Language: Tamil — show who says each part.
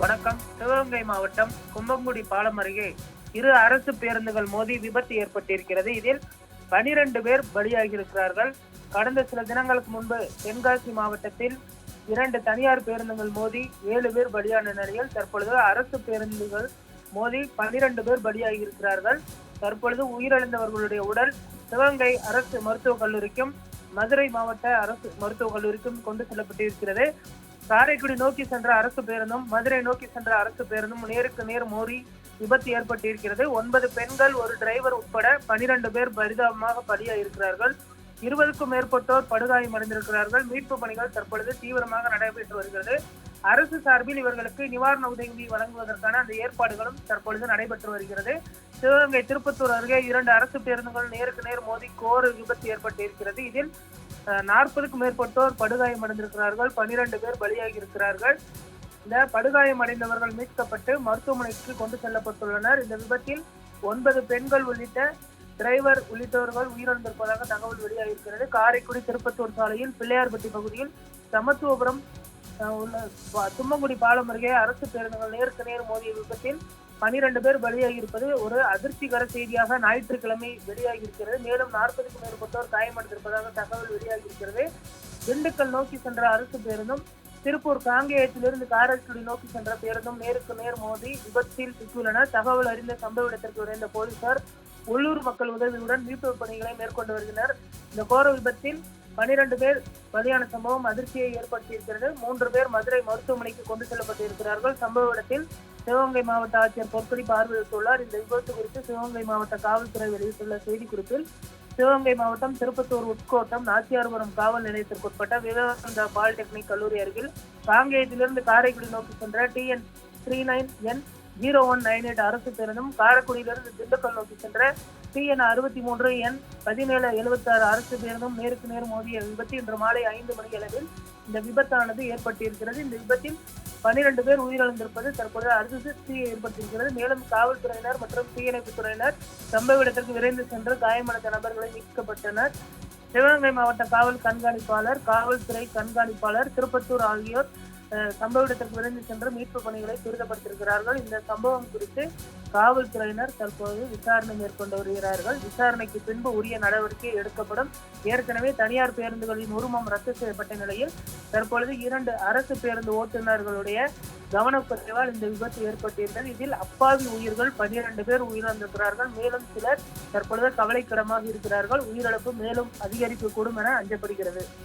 Speaker 1: வணக்கம். சிவகங்கை மாவட்டம் கும்பங்குடி பாலம் அருகே இரு அரசு பேருந்துகள் மோதி விபத்து ஏற்பட்டிருக்கிறது. இதில் பனிரெண்டு பேர் பலியாகியிருக்கிறார்கள். கடந்த சில தினங்களுக்கு முன்பு தென்காசி மாவட்டத்தில் இரண்டு தனியார் பேருந்துகள் மோதி ஏழு பேர் பலியான நிலையில் தற்பொழுது அரசு பேருந்துகள் மோதி பனிரெண்டு பேர் பலியாகி இருக்கிறார்கள் தற்பொழுது உயிரிழந்தவர்களுடைய உடல் சிவகங்கை அரசு மருத்துவக் கல்லூரிக்கும் மதுரை மாவட்ட அரசு மருத்துவக் கல்லூரிக்கும் கொண்டு செல்லப்பட்டிருக்கிறது. காரைக்குடி நோக்கி சென்ற அரசு பேருந்தும் மதுரை நோக்கி சென்ற அரசு பேருந்தும் நேருக்கு நேர் மோதி விபத்து ஏற்பட்டிருக்கிறது. ஒன்பது பெண்கள் ஒரு டிரைவர் உட்பட பனிரெண்டு பேர் பரிதாபமாக பலியாக இருக்கிறார்கள் இருபதுக்கும் மேற்பட்டோர் படுகாயமடைந்திருக்கிறார்கள் மீட்பு பணிகள் தற்பொழுது தீவிரமாக நடைபெற்று வருகிறது. அரசு சார்பில் இவர்களுக்கு நிவாரண உதவி வழங்குவதற்கான அந்த ஏற்பாடுகளும் தற்பொழுது நடைபெற்று வருகிறது. சிவகங்கை திருப்பத்தூர் அருகே இரண்டு அரசு பேருந்துகள் நேருக்கு நேர் மோதி கோர விபத்து ஏற்பட்டிருக்கிறது. இதில் நாற்பதுக்கும் மேற்பட்டோர் படுகாயம் அடைந்திருக்கிறார்கள். பனிரெண்டு பேர் பலியாகி இருக்கிறார்கள் இந்த படுகாயமடைந்தவர்கள் மீட்கப்பட்டு மருத்துவமனைக்கு கொண்டு செல்லப்பட்டுள்ளனர். இந்த விபத்தில் ஒன்பது பெண்கள் உள்ளிட்ட டிரைவர் உள்ளிட்டவர்கள் உயிரிழந்திருப்பதாக தகவல் வெளியாகியிருக்கிறது. காரைக்குடி திருப்பத்தூர் சாலையில் பிள்ளையார்பட்டி பகுதியில் சமத்துவபுரம் அஹ், உள்ள தும்மங்குடி பாலம் அருகே அரசு பேருந்துகள் நேருக்கு நேர் மோதிய விபத்தில் பனிரெண்டு பேர் பலியாகி இருப்பது ஒரு அதிர்ச்சிகர செய்தியாக ஞாயிற்றுக்கிழமை வெளியாகி இருக்கிறது மேலும் நாற்பதுக்கும் மேற்பட்டோர் காயமடைந்திருப்பதாக தகவல் வெளியாகி இருக்கிறது திண்டுக்கல் நோக்கி சென்ற அரசு பேருந்தும் திருப்பூர் காங்கேயத்திலிருந்து காரைக்குடி நோக்கி சென்ற பேருந்தும் நேருக்கு நேர் மோதி விபத்தில் சிக்கியுள்ளனர் தகவல் அறிந்த சம்பவ இடத்திற்கு விரைந்த போலீசார் உள்ளூர் மக்கள் உதவியுடன் மீட்பு பணிகளை மேற்கொண்டு வருகின்றனர். இந்த கோர விபத்தில் பனிரெண்டு பேர் பலியான சம்பவம் அதிர்ச்சியை ஏற்படுத்தியிருக்கிறது. மூன்று பேர் மதுரை மருத்துவமனைக்கு கொண்டு செல்லப்பட்டிருக்கிறார்கள். சம்பவ இடத்தில் சிவகங்கை மாவட்ட ஆட்சியர் பொற்கொடி பார்வையிட்டுள்ளார். இந்த விபத்து குறித்து சிவகங்கை மாவட்ட காவல்துறை வெளியிட்டுள்ள செய்திக்குறிப்பில் சிவகங்கை மாவட்டம் திருப்பத்தூர் உட்கோட்டம் நாச்சியார்புரம் காவல் நிலையத்திற்குட்பட்ட விவேகானந்தா பாலிடெக்னிக் கல்லூரி அருகில் காங்கேயத்திலிருந்து காரைக்குடி நோக்கி சென்ற TN three nine N zero one nine eight அரசு பேருந்தும் காரைக்குடியிலிருந்து திண்டுக்கல் நோக்கி சென்ற டிஎன் அறுபத்தி மூன்று எண் பதினேழு எழுபத்தாறு அரசு பேருந்தும் நேருக்கு நேர் மோதிய விபத்து இன்று மாலை ஐந்து மணி அளவில் இந்த விபத்தானது ஏற்பட்டிருக்கிறது. இந்த விபத்தில் பன்னிரண்டு பேர் உயிரிழந்திருப்பது தற்போது அரசு தீ ஏற்பட்டிருக்கிறது மேலும் காவல்துறையினர் மற்றும் தீயணைப்பு துறையினர் சம்பவ இடத்திற்கு விரைந்து சென்று காயமடைந்த நபர்களை மீட்கப்பட்டனர். சிவகங்கை மாவட்ட காவல் கண்காணிப்பாளர் காவல்துறை கண்காணிப்பாளர் திருப்பத்தூர் ஆகியோர் சம்பவ இடத்திற்கு விரைந்து சென்று மீட்பு பணிகளை துரிதப்படுத்தியிருக்கிறார்கள். இந்த சம்பவம் குறித்து காவல்துறையினர் தற்போது விசாரணை மேற்கொண்டு வருகிறார்கள். விசாரணைக்கு பின்பு உரிய நடவடிக்கை எடுக்கப்படும். ஏற்கனவே தனியார் பேருந்துகளின் உரிமம் ரத்து செய்யப்பட்ட நிலையில் தற்பொழுது இரண்டு அரசு பேருந்து ஓட்டுநர்களுடைய கவனக்குறைவால் இந்த விபத்து ஏற்பட்டிருந்தது. இதில் அப்பாவி உயிர்கள் பன்னிரண்டு பேர் உயிரிழந்திருக்கிறார்கள். மேலும் சிலர் தற்பொழுது கவலைக்கிடமாக இருக்கிறார்கள். உயிரிழப்பு மேலும் அதிகரிக்கக்கூடும் என அஞ்சப்படுகிறது.